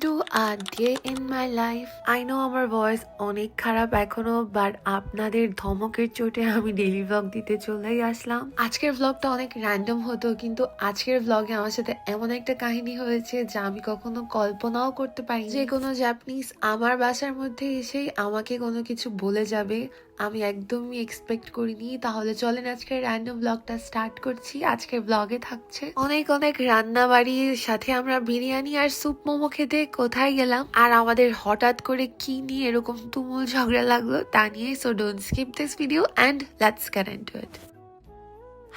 To a day in my life I know আমার voice অনেক খারাপ এখনও বাট আপনাদের ধমকের চোটে আমি ডেলি ভ্লগ দিতে চলেই আসলাম। আজকের ভ্লগটা অনেক র্যান্ডম হতো, কিন্তু আজকের ভ্লগে আমার সাথে এমন একটা কাহিনী হয়েছে যা আমি কখনো কল্পনাও করতে পারি যে কোনো জাপানিজ আমার বাসার মধ্যে এসেই আমাকে কোনো কিছু বলে যাবে আমি একদমই এক্সপেক্ট করিনি। তাহলে চলেন আজকের র্যান্ডম ব্লগটা স্টার্ট করছি। আজকের ব্লগে থাকছে অনেক অনেক রান্না বাড়ির সাথে আমরা বিরিয়ানি আর স্যুপ মোমো খেতে কোথায় গেলাম? আর আমাদের হঠাৎ করে কি নিয়ে এরকম তুমুল ঝগড়া লাগল তা নিয়ে so don't skip this video and let's current it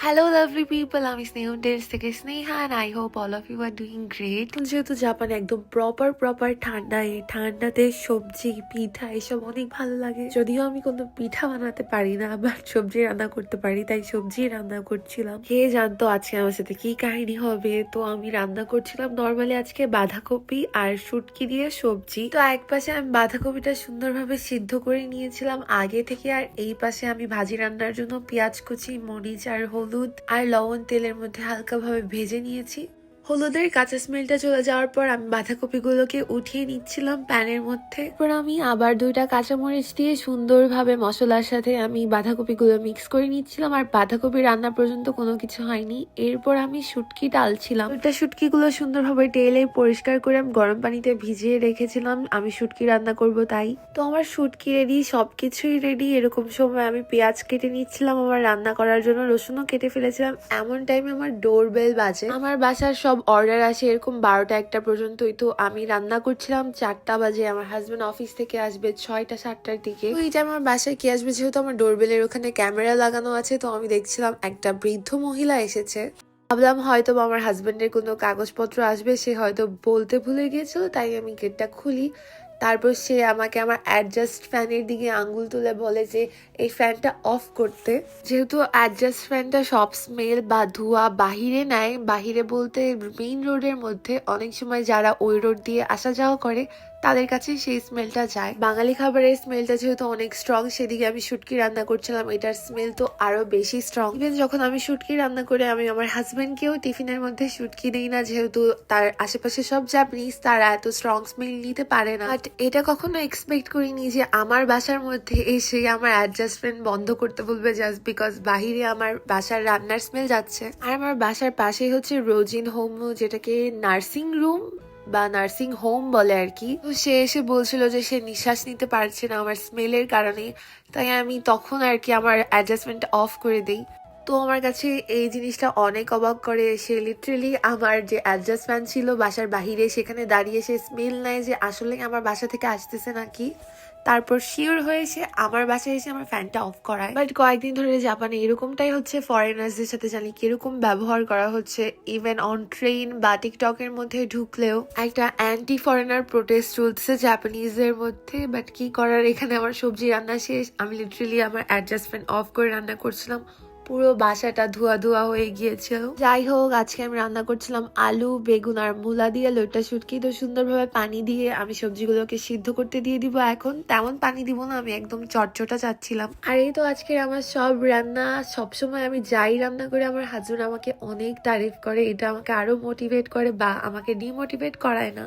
hello lovely people আমি স্নেহ ডেস থেকে Sneha and I hope all of you are doing great যেহেতু জাপান একদম প্রপার প্রপার ঠান্ডা, এই ঠান্ডাতে সবজি, পিঠা, এসব অনেক ভালো লাগে। যদিও আমি কোনো পিঠা বানাতে পারি না বাট সবজি রান্না করতে পারি, তাই সবজি রান্না করছিলাম। কে জানতো আজকে আমার সাথে কি কাহিনী হবে। তো আমি রান্না করছিলাম নর্মালি আজকে বাঁধাকপি আর শুটকি দিয়ে সবজি। তো এক পাশে আমি বাঁধাকপিটা সুন্দরভাবে সিদ্ধ করে নিয়েছিলাম। আগে থেকে আর এই পাশে আমি ভাজি রান্নার জন্য পেঁয়াজ কুচি, মরিচ আর হলুদ আর লবণ তেলের মধ্যে হালকাভাবে ভেজে নিয়েছি। হলুদের কাঁচা স্মেলটা চলে যাওয়ার পর আমি বাঁধাকপিগুলোকে উঠিয়ে নিচ্ছিলাম প্যানের মধ্যে। এরপর আমি আবার দুইটা কাঁচামরিচ দিয়ে সুন্দরভাবে মশলার সাথে আমি বাঁধাকপিগুলো মিক্স করে নিচ্ছিলাম আর বাঁধাকপি রান্না পর্যন্ত কোনো কিছু হয়নি। এরপর আমি শুটকি ডালছিলাম। ওইটা শুটকিগুলো সুন্দরভাবে তেলে পরিষ্কার করে আমি গরম পানিতে ভিজিয়ে রেখেছিলাম। আমি শুটকি রান্না করব তাই। তো আমার শুটকি রেডি সব কিছুই রেডি এরকম সময় আমি পেঁয়াজ কেটে নিচ্ছিলাম। আমার রান্না করার জন্য রসুনও কেটে ফেলেছিলাম। এমন টাইমে আমার ডোর বেল বাজে। আমার বাসার সব অর্ডার আসে, এরকম বারোটা একটা পর্যন্তই। তো আমি রান্না করছিলাম চারটা বাজে, আমার হাজব্যান্ড অফিস থেকে আসবে ছয়টা, সাতটার দিকে। ওই যে আমার বাসায় কি আসবে যেহেতু আমার ডোরবেলের ওখানে ক্যামেরা লাগানো আছে, তো আমি দেখছিলাম একটা বৃদ্ধ মহিলা এসেছে। ভাবলাম হয়তো আমার হাজব্যান্ডের কোনো কাগজপত্র আসবে, সে হয়তো বলতে ভুলে গিয়েছিল, তাই আমি গেটটা খুলি। তারপর সে আমাকে আমার অ্যাডজাস্ট ফ্যানের দিকে আঙ্গুল তুলে বলে যে, এই ফ্যানটা অফ করতে। যেহেতু অ্যাডজাস্ট ফ্যানটা সব স্মেল বা ধোয়া বাহিরে নেয়, বাহিরে বলতে মেইন রোডের মধ্যে অনেক সময় যারা ওই রোড দিয়ে আসা যাওয়া করে তাদের কাছে সেই স্মেলটা যায়। বাঙালি খাবারের স্মেলটা যেহেতু অনেক স্ট্রং সেদিকে আমি শুটকি রান্না করছিলাম, এটার স্মেল তো আরও বেশি স্ট্রং ইভেন যখন আমি শুটকি রান্না করে আমি আমার হাজবেন্ডকেও টিফিনের মধ্যে শুটকি দিই না, যেহেতু তার আশেপাশে সব জাপানিজ তারা এত স্ট্রং স্মেল নিতে পারে না। বাট এটা কখনো এক্সপেক্ট করিনি যে আমার বাসার মধ্যে এসে আমার অ্যাডজাস্টমেন্ট বন্ধ করতে বলবে জাস্ট বিকজ বাহিরে আমার বাসার রান্নার স্মেল যাচ্ছে। আর আমার বাসার পাশেই হচ্ছে রোজিন হোম যেটাকে নার্সিং রুম বা নার্সিং হোম বলে আর কি। তো সে এসে বলছিল যে সে নিঃশ্বাস নিতে পারছে না আমার স্মেলের কারণে। তাই আমি তখন আর কি আমার অ্যাডজাস্টমেন্ট অফ করে দিই। তো আমার কাছে এই জিনিসটা অনেক অবাক করে। সে লিটারেলি আমার যে অ্যাডজাস্ট ফ্যান ছিল বাসার বাহিরে, সেখানে দাঁড়িয়ে সে স্মেল নেয় যে আসলে আমার বাসা থেকে আসতেছে নাকি। তারপর শিওর হয়ে সে আমার বাসায় এসে আমার ফ্যানটা অফ করায়। বাট কয়েকদিন ধরে জাপানে এরকমটাই হচ্ছে ফরেনার্সদের সাথে জানি কীরকম ব্যবহার করা হচ্ছে। ইভেন অন ট্রেন বা টিকটকের মধ্যে ঢুকলেও একটা অ্যান্টি ফরেনার প্রোটেস্ট চলছে জাপানিজদের মধ্যে। বাট কি করার? এখানে আমার সবজি রান্না শেষ। আমি লিটারেলি আমার অ্যাডজাস্টমেন্ট অফ করে রান্না করছিলাম। পুরো বাসাটা ধোয়া ধোয়া হয়ে গিয়েছিল। যাই হোক, আজকে আমি রান্না করছিলাম আলু, বেগুন আর মূলা দিয়ে। লোটা শুটকি তো সুন্দরভাবে পানি দিয়ে আমি সবজিগুলোকে সিদ্ধ করতে দিয়ে দিব এখন। তেমন পানি দিব না, আমি একদম চটচটা চাচ্ছিলাম। আর এই তো আজকে আমার সব রান্না। সবসময় আমি যাই রান্না করে, আমার হাজবেন্ড আমাকে অনেক তারিফ করে। এটা আমাকে আরও মোটিভেট করে বা আমাকে ডিমোটিভেট করায় না।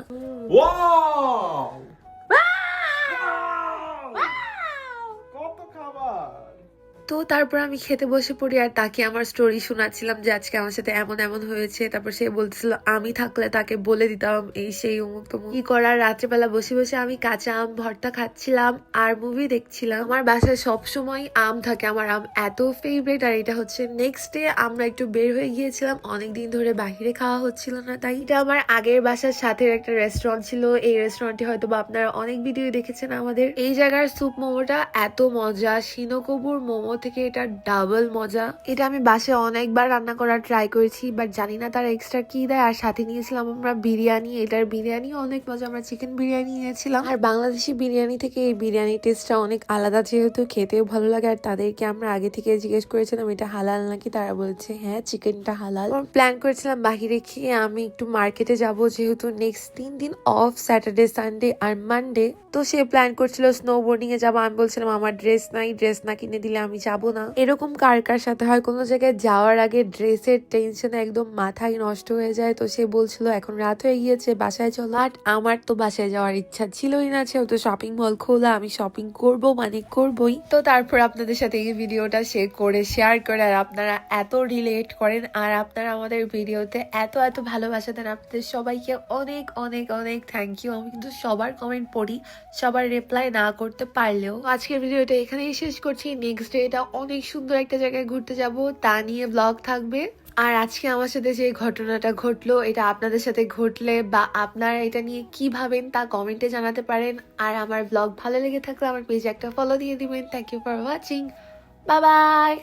তো তারপর আমি খেতে বসে পড়ি আর তাকে আমার স্টোরি শোনাচ্ছিলাম যে আজকে আমার সাথে এমন এমন হয়েছে। তারপর সে বলতেছিল, আমি থাকলে তাকে বলে দিতাম এই সেই অমুক তমুক। কি করার? রাত্রেবেলা বসে বসে আমি কাঁচা আম ভর্তা খাচ্ছিলাম আর মুভি দেখছিলাম। আমার বাসায় সব সময় আম থাকে, আমার আম এত ফেভারিট আর এটা হচ্ছে নেক্সট ডে আমরা একটু বের হয়ে গিয়েছিলাম। অনেক দিন ধরে বাহিরে খাওয়া হচ্ছিল না, তাই এটা আমার আগের বাসার সাথে একটা রেস্টুরেন্ট ছিল। এই রেস্টুরেন্টে হয়তো বা আপনারা অনেক ভিডিও দেখেছেন আমাদের। এই জায়গার স্যুপ মোমোটা এত মজা শিনকবুর মোমো থেকে এটা ডাবল মজা। এটা আমি বাসে অনেকবার রান্না করার ট্রাই করেছি বাট জানি না তারা এক্সট্রা কি দেয়। আর সাথে নিয়েছিলাম আমরা বিরিয়ানি, এটার বিরিয়ানি অনেক মজা। আমরা চিকেন বিরিয়ানি নিয়েছিলাম। আর বাংলাদেশি বিরিয়ানি থেকে এই বিরিয়ানি টেস্টটা অনেক আলাদা, যেহেতু খেতেও ভালো লাগে। আর তাদেরকে আমরা আগে থেকে জিজ্ঞেস করেছিলাম, এটা হালাল নাকি? তারা বলছে হ্যাঁ চিকেনটা হালাল। প্ল্যান করেছিলাম বাহিরে খেয়ে আমি একটু মার্কেটে যাব, যেহেতু নেক্সট তিন দিন অফ স্যাটারডে সানডে আর মানডে তো সে প্ল্যান করছিল স্নো বোর্ডিং এ যাব। আমি বলছিলাম, আমার ড্রেস নাই ড্রেস না কিনে দিলে আমি যাব না। এরকম কার কার সাথে হয়? কোনো জায়গায় যাওয়ার আগে ড্রেসের টেনশনে একদম মাথায় নষ্ট হয়ে যায়। তো সে বলছিল, এখন রাত হয়ে গিয়েছে, বাসায় চলো। বাট আমার তো বাসায় যাওয়ার ইচ্ছা ছিলই না, যেহেতু শপিং মল খোলা, আমি শপিং করব মানে করবই। তো তারপর আপনাদের সাথে এই ভিডিওটা শেয়ার করে শেয়ার করে, আর আপনারা এত রিলেট করেন, আর আপনারা আমাদের ভিডিওতে এত এত ভালোবাসা দেন, আপনাদের সবাইকে অনেক অনেক অনেক থ্যাংক ইউ আমি কিন্তু সবার কমেন্ট পড়ি সবার রিপ্লাই না করতে পারলেও আজকের ভিডিওটা এখানেই শেষ করছি। নেক্সট ডে এটা অনেক সুন্দর একটা জায়গায় ঘুরতে যাব, তা নিয়ে ব্লগ থাকবে। আর আজকে আমার সাথে যে ঘটনাটা ঘটলো, এটা আপনাদের সাথে ঘটলে বা আপনারা এটা নিয়ে কি ভাবেন তা কমেন্টে জানাতে পারেন। আর আমার ব্লগ ভালো লেগে থাকলে আমার পেজে একটা ফলো দিয়ে দিবেন। Thank you for watching bye bye